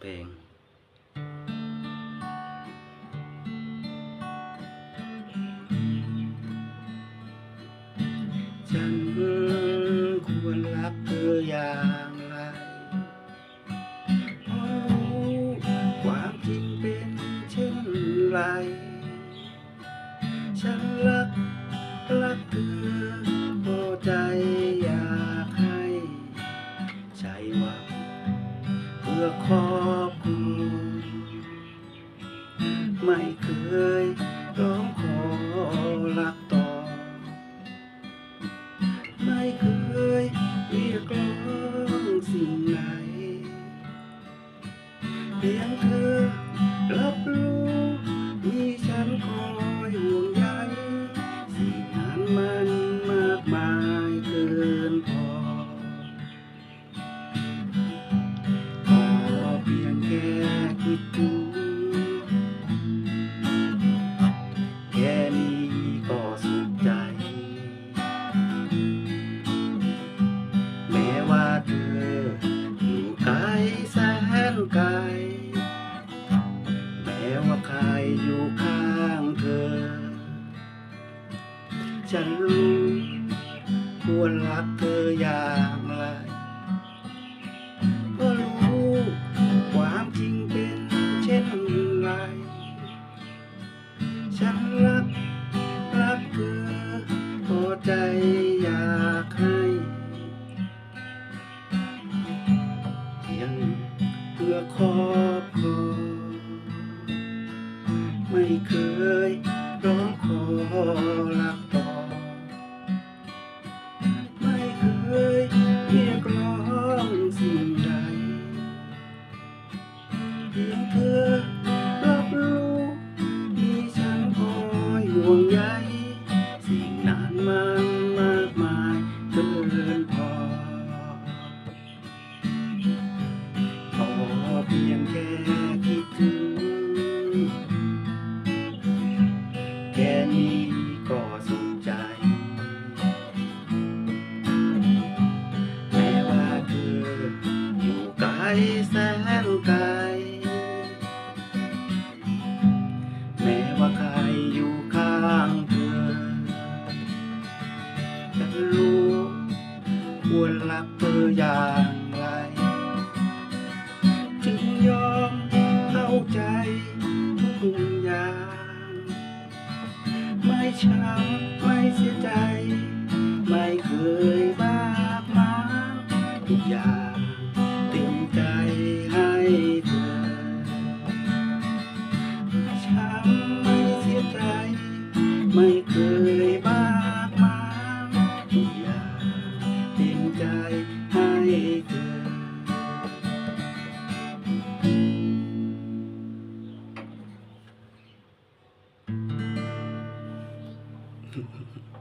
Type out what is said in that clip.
เพลง ฉัน พื่อครอบครัวไม่เคยร้องขอรักต่อ ไม่เคยเรียกร้องสิ่งไหนเพียงเธอรับรู้มีฉันคอยห่วงใยสิ่งนั้นมันมากมายเกินพอ ดถึงแค่นี้ก็สุขใจ แม้ว่าเธออยู่ไกลแสนไกล แม้ว่าใครอยู่ข้างเธอ ฉันรู้ควรรักเธออย่างไร ฉันรัก รักเธอพอใจอยากให้เพียงเพื่อครอบครองไม่เคยร้องขอรักต่อ ไม่เคยเรียกร้องสิ่งใดเพียงเธอ พียงแค่คิดถึงแค่นี้ก็สุขใจ แม้ว่าเธออยู่ไกลแสนไกล แม้ว่าใครอยู่ข้างเธอฉันรู้ควรรักเธออย่าง ช้ำไม่เสียใจ ไม่เคย フフ。